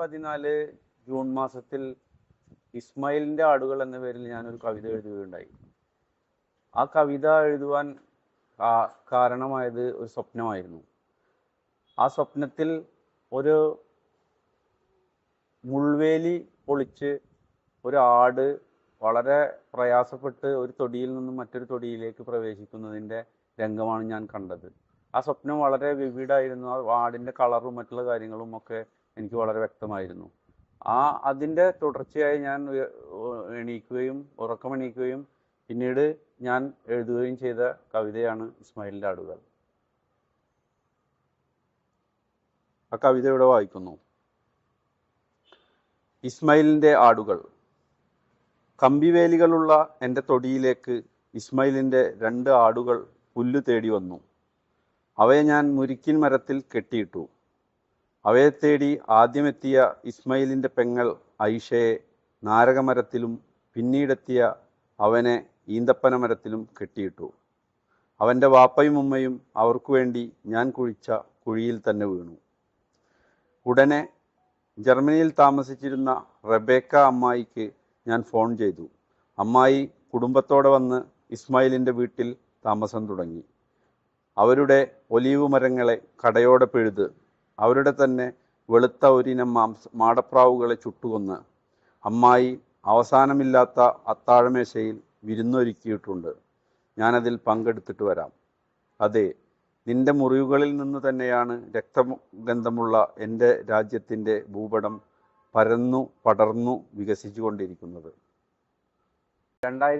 പതിനാല് ജൂൺ മാസത്തിൽ ഇസ്മായിലിന്റെ ആടുകൾ എന്ന പേരിൽ ഞാനൊരു കവിത എഴുതുകയുണ്ടായി. ആ കവിത എഴുതുവാൻ കാരണമായത് ഒരു സ്വപ്നമായിരുന്നു. ആ സ്വപ്നത്തിൽ ഒരു മുൾവേലി പൊളിച്ച് ഒരു ആട് വളരെ പ്രയാസപ്പെട്ട് ഒരു തൊടിയിൽ നിന്നും മറ്റൊരു തൊടിയിലേക്ക് പ്രവേശിക്കുന്നതിന്റെ രംഗമാണ് ഞാൻ കണ്ടത്. ആ സ്വപ്നം വളരെ വിവിഡായിരുന്നു ആ ആടിന്റെ കളറും മറ്റുള്ള കാര്യങ്ങളും ഒക്കെ എനിക്ക് വളരെ വ്യക്തമായിരുന്നു. ആ അതിന്റെ തുടർച്ചയായി ഞാൻ എണീക്കുകയും ഉറക്കം എണീക്കുകയും പിന്നീട് ഞാൻ എഴുതുകയും ചെയ്ത കവിതയാണ് ഇസ്മായിലിന്റെ ആടുകൾ ആ കവിത ഇവിടെ വായിക്കുന്നു. ഇസ്മായിലിന്റെ ആടുകൾ. കമ്പിവേലികളുള്ള എന്റെ തൊടിയിലേക്ക് ഇസ്മായിലിന്റെ രണ്ട് ആടുകൾ പുല്ല് തേടി വന്നു. അവയെ ഞാൻ മുരിക്കിൻ മരത്തിൽ കെട്ടിയിട്ടു. അവയെ തേടി ആദ്യമെത്തിയ ഇസ്മയിലിന്റെ പെങ്ങൾ ഐഷയെ നാരകമരത്തിലും പിന്നീടെത്തിയ അവനെ ഈന്തപ്പന മരത്തിലും കെട്ടിയിട്ടു. അവന്റെ വാപ്പയും ഉമ്മയും അവർക്കു വേണ്ടി ഞാൻ കുഴിച്ച കുഴിയിൽ തന്നെ വീണു. ഉടനെ ജർമ്മനിയിൽ താമസിച്ചിരുന്ന റബേക്ക അമ്മായിക്ക് ഞാൻ ഫോൺ ചെയ്തു. അമ്മായി കുടുംബത്തോടെ വന്ന് ഇസ്മായിലിന്റെ വീട്ടിൽ താമസം തുടങ്ങി. അവരുടെ ഒലീവ് മരങ്ങളെ കടയോടെ പിഴുത് അവരുടെ തന്നെ വെളുത്ത ഒരിനം മാംസ മാടപ്രാവുകളെ ചുട്ടുകൊന്ന് അമ്മായി അവസാനമില്ലാത്ത അത്താഴമേശയിൽ വിരുന്നൊരുക്കിയിട്ടുണ്ട്. ഞാനതിൽ പങ്കെടുത്തിട്ട് വരാം. അതെ നിന്റെ മുറിവുകളിൽ നിന്ന് തന്നെയാണ് രക്തഗന്ധമുള്ള എന്റെ രാജ്യത്തിന്റെ ഭൂപടം പരന്നു പടർന്നു വികസിച്ചു കൊണ്ടിരിക്കുന്നത് രണ്ടായിരത്തി